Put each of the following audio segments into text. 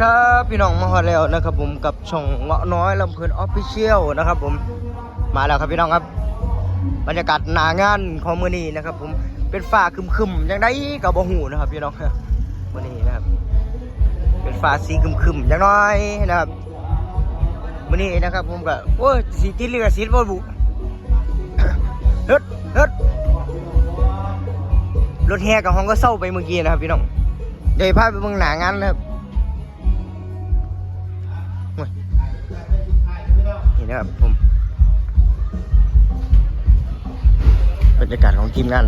ครับพี่น้องมาฮอดแล้วนะครับผมกับช่องเงาะน้อยลำเพลินออฟฟิเชียลนะครับผมมาแล้วครับพี่น้องครับ บรรยากาศหนางานของมือนี้นะครับ ผมเป็นฟ้าคึมๆยังได้กับบ่หูนะครับ พี่น้องมือนี้นะครับ เป็นฟ้าสีคึมๆยังน้อยนะครับมือนี้นะครับ ผมก็โอ้ยสีติดเรือสีบ่บุเฮ็ดเฮ็ดรถแห่กับห้องก็เศร้าไปเมื่อกี้นะครับ พี่น้องเดี๋ยวพาไปเบิ่งหนางานนะครับ นี่นะครับผมบรรยากาศของทีมงาน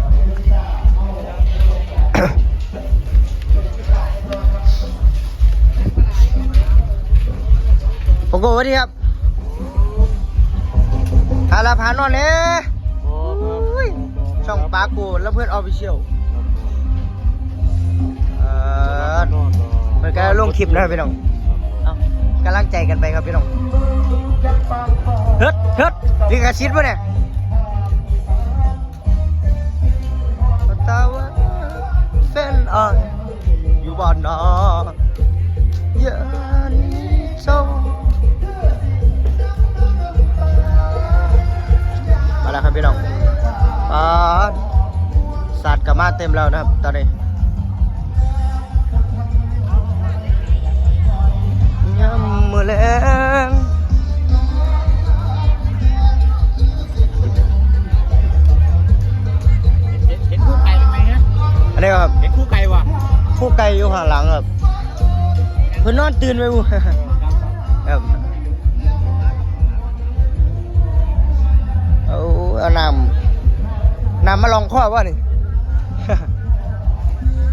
โปโกสวัสดีครับอาลาพานอนเนี่ยช่องปากูและเพื่อนออฟฟิเชียลเอ่อมันก็ลงคลิปนะครับพี่น้องเอากำลังใจกันไปครับพี่น้อง เฮ็ดเฮ็ดลิขสิทธิ์ปะเนี่ยตาว่าแฟนอ่อนอยู่บ้านนายันเจ้ามาแล้วครับพี่น้องปาดสัตว์กลับมาเต็มแล้วนะครับตอนนี้ยามมือแลง อยู่ข้างหลังครับเพิ่นนอนตื่นไปบุครับเอาเอาน้ำน้ำมาลองข้อว่านี่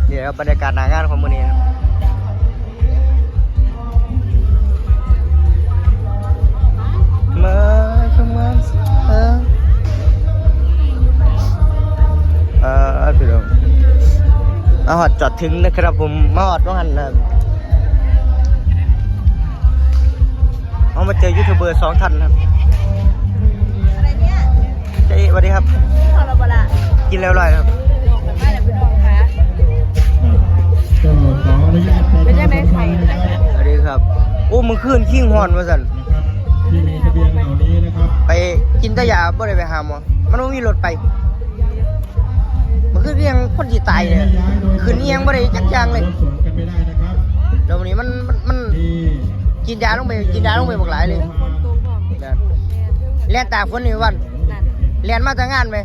เดี๋ยวบรรยากาศหนางานของมื้อนี้ครับ มาหอดจอดถึงนะครับผมมาหอดว่าหันนะครับเอามาเจอยูทูบเบอร์สองท่านครับอะไรเนี่ยเจ๊สวัสดีครับทอร์บละกินแล้วอร่อยครับไม่ได้ไปลองค่ะก็ขออนุญาตไม่ใช่แม่ไข่สวัสดีครับโอ้มึงขึ้นขิ้งหอนมาสั่นที่มีทะเบียนเหล่านี้นะครับไปกินแตะยาบ่ได้ไปหาหมอมันไม่มีรถไปมัน คือเรียงคนจีตายเลยคืนนี้ยังบ่ได้จักอย่างเลยรถสวนกันไม่ได้นะครับแล้ววันนี้มันมันมันที่กินยาลงไปกินยาลงไปบอกหลายเลยนะแล่นตากฝนนี่วันนั่นแล่นมาจากงานไหม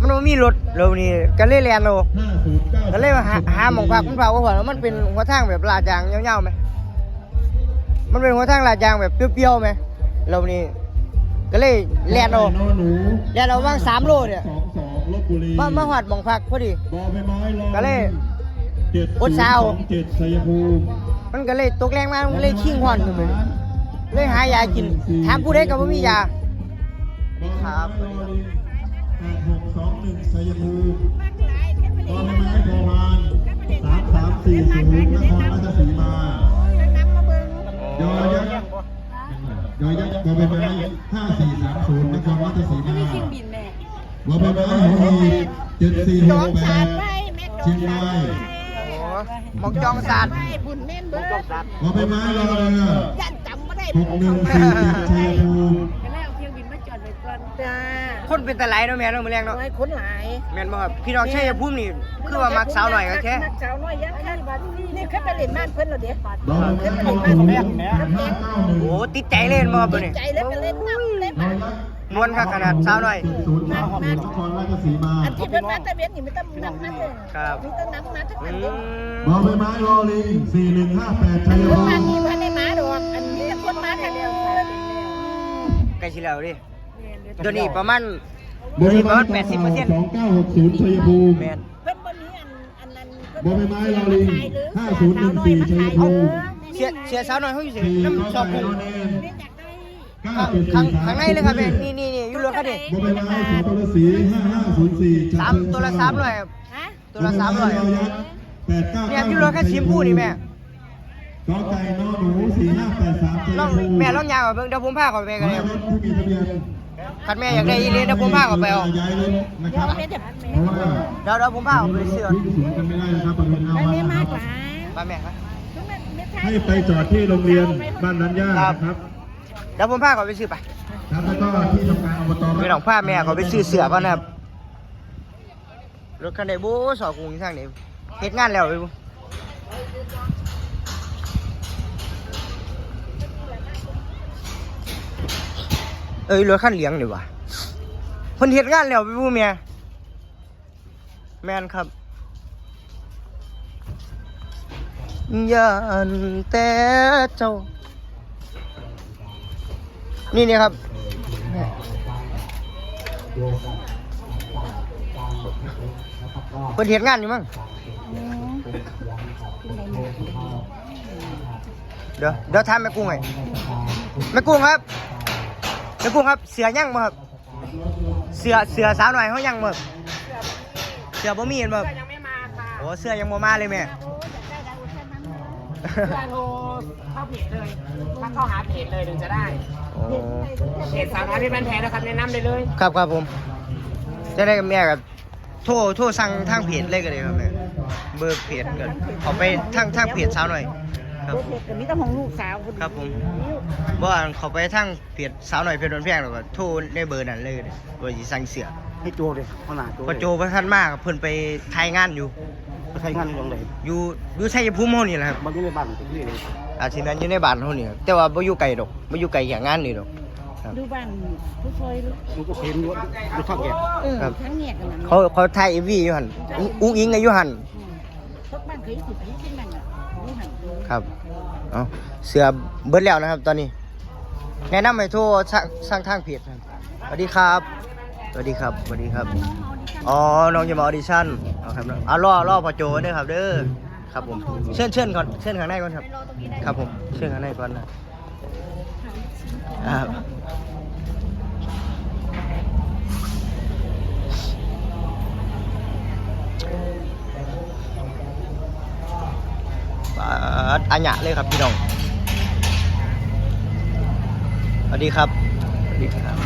มันไม่มีรถแล้ววันนี้ก็เลยแล่นเอา509ก็เลยมาหาหาหมองพักมันพักว่าหัวแล้วมันเป็นหัวทางแบบลาดยางยาวๆไหมมันเป็นหัวทางลาดยางแบบเปรี้ยวๆไหมเรานี่ก็เลยแล่นเอานอหนูแล่นเอาว่างสามโลเนี่ยสองสองล บบุรีมามาหอดหมองพักพอดีบอใบไม้รอก็เลยเจ็ดอดเช้าสองเจ็ดชัยภูมิมันก็เลยตกแรงมากมันก็เลยชิ่งหอนขึ้นไปเลยเลยหายากินถามผู้ใดก็บ่มียาครับแปดหกสองหนึ่งชัยภูมิบอใบไม้พอพานสามสามสี่ศูนย์นครราชสีมายอยักษ์ยอยักษ์บอใบไม้ห้าสี่สามศูนย์นครราชสีมาบินแม่ บอใบไม้หอหีบเจ็ดสี่หกแปดเชียงรายโอ้หมองจองศาสตร์บุญแม่นเบิร์ดบอใบไม้รอเรือยันจำไม่ได้หกหนึ่งสี่เจ็ดชัยภูมิก็แล้วเครื่องบินมาจอดไว้ก่อนจ้าคนเป็นตะไลเนาะแม่เนาะมื้อแรงเนาะไว้คนหลายแม่นบ่ครับพี่น้องชัยภูมินี่คือว่ามักสาวหน่อยก็แค่มักสาวน้อยยักษ์แค่บัดนี่ขึ้นไปเล่นบ้านเพิ่นเหรอเดี๋ยวบอใบไม้หอหีบห้าเก้าหนึ่งโอ้ติดใจเล่นบ่ครับเบิ่นี่ใจแล้วก็เล่นน้ำเล่นยอยักษ์ มวนคักขนาดสาวหน่อย ศูนย์สามศูนย์นครราชสีมาอันที่เพิ่นมาตะเวนนี่ไม่ต้องนับนับเลยครับ มีต้องนับมาทั้งอืนั้นเลยมบอใบไม้รอลิงสี่หนึ่งห้าแปดชัยคภูนมามิมีพันในม้าดอกอันนี้คนมากันเดียวใกล้สิแล้วดิเดี๋ยวนี้ประมาณบอใบไม้80%สองเก้าหกศูนย์ชัยภูมิแม่นเพิ่นบ่มีอันอันนั้นบอใบไม้ลอลิง5014ชัยภูมิเสียเสียสาวหน่อยเขาอยู่สิสี่น้ำกอชอบไก่กู ข้างเจ็ดข้างสี่สามข้างในเลยครับแม่นี่นี่นี่อยู่รถคันนี้บอใบไม้สองตัวละสีห้าห้าศูนย์สี่สามตัวละสามร้อยครับฮะตัวละสามร้อยแปดเก้าเนี่ยอยู่รถแค่ชิมพูนี่แม่กอไก่นอหนูสี่ห้าแปดสามชัยลองภูมิแม่ลองยาวกับเบิ่งเดี๋ยวผมพาเขาไปกันเลยรถที่มีทะเบียนคันแม่อยากได้อีเลียนเดี๋ยวผมพาเขาไปเอาย้ายรถนะครับเรียนจากเพราะว่าเดี๋ยวเดี๋ยวผมพาเขาไปเสื้อวิ่งสวนกันไม่ได้นะครับบริเวณหน้าอันวัดนี้นะมากคกรับว่าไปแม่ครับทุกแม่ไม่ทให้ไปจอดที่โรงเรียนบ้านนั้นย่านะครับเดี๋ยวผมพาเขาไปซื้อไปครับแล้วก็ที่ทำการอบตพี่น้องพาแม่เขาไปซื้อเสือก่อนนะครับรถคันใดบูสอกรุงทางไหนเฮ็ดงานแล้วไปบูเอ้ยรถคันเหลียงนี่วะเพิ่นเฮ็ดงานแล้วไปบูเมียแม่นครับย่านแต่เจ้า นี่นี่ครับเพิ่นเฮ็ดงานอยู่มั้งเดี๋ยวเดี๋ยวถามแม่กุ้งไงแม่กุ้งครับแม่กุ้งครับ เสือยังบ่ครับเสือเสือสาวหน่อยเขายังบ่ครับเสือบ่มีเห็นบ่ครับยังไม่มาค่ะโอ้เสือยังบ่มาเลยแม่ โอ้อยากได้ดาวแค่นั้นเพื่อโทรเข้าเพจเลยถ้าเข้าหาเพจเลยถึงจะได้โอ้เพจสาวน้อยเพชรบ้านแพงนะครับแนะนำได้เลยครับครับผม จะได้กับแม่กับโทรโทรสั่งทางเพจเลยก็ได้ครับแม่เบอร์เพจก็เอาไปทางทางเพจสาวหน่อย ครับโอ้เพชรกับมิตรของลูกสาวคนครับผมบ่ว่าเขาไปทางเพจสาวหน่อยเพจโดนแพงหรอกก็โทรในเบอร์นั้นเลยว่าสิสั่งเสื้อให้โจเลยขนาดโจพอโจพระท่านมากเพิ่นไปถ่ายงานอยู่ ใช้งานอย่างไรอยู่อยู่ชัยภูมิเฮานี่แหละครับมันอยู่ในบ้านเป็นที่เลยอาชีพนั้นอยู่ในบ้านเฮานี่ครับแต่ว่าบ่อยู่ไกลดอกบ่อยู่ไกลจากงานนี่ดอกดูบ้านผู้ช่วยลูกมันก็เห็นอยู่อยู่ข้าแกเออครับ ทั้งแงกกันนั่นเขาเขาถ่าย MV อยู่หั่นอุ๊อุ้งอิงก็อยู่หั่นทุกบ้านเคยสิไปที่นั่นอะนี่หันดูครับเอาเสือเบิดแล้วนะครับ ตอนนี้ แนะนำให้โทรสั่งสั่งทางเพจครับสวัสดีครับสวัสดีครับสวัสดีครับอ๋อ น้องจะมาออดิชั่น เอาครับน้องเอาล่อล่อพอโจเด้อครับ เด้อครับผมเชิญเชิญก่อนเชิญข้างในก่อนครับไปรอตรงนี้ได้ครับผมเชิญข้างในก่อนนะครับปาดอัญญะเลยครับพี่น้องสวัสดีครับสวัสดีครับ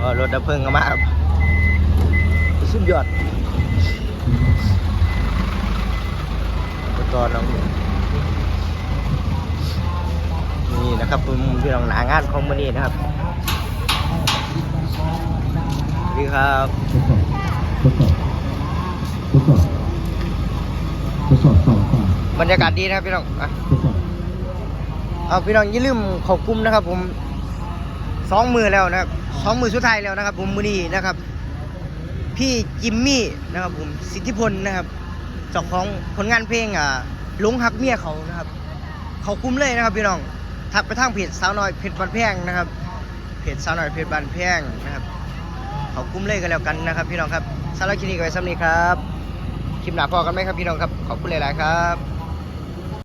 อ๋อรถดับเพลิงก็มาครับสุดยอดอุป กรณ์น้องนี่นะครับผมพี่น้องหนางานของมันนี้นะครับดีครับทดสอบทดสอบทดสอบสองฝ่ายบรรยากาศดีนะครับพี่น้องอะทดสอบเอาพี่น้องอย่าลืมขอบกลุ่มนะครับ ผมสองมือแล้วนะครับสองมือสุดท้ายแล้วนะครับ ผมมือนี้นะครับ พี่จิมมี่นะครับ ผมสิทธิพลนะครับ เจ้าของผลงานเพลงอ่าลุงหักเมียเขานะครับ เขาคุ้มเลยนะครับพี่น้องทักไปทางเพจสาวน้อยเพจบันแพงนะครับเพจสาวน้อยเพจบันแพงนะครับ เขาคุ้มเลยกันแล้วกันนะครับ พี่น้องครับสาระคลิปนี้ก็ไว้สำนีครับคลิปหนาพอกันไหมครับพี่น้องครับขอบคุณหลาย ๆ ครับ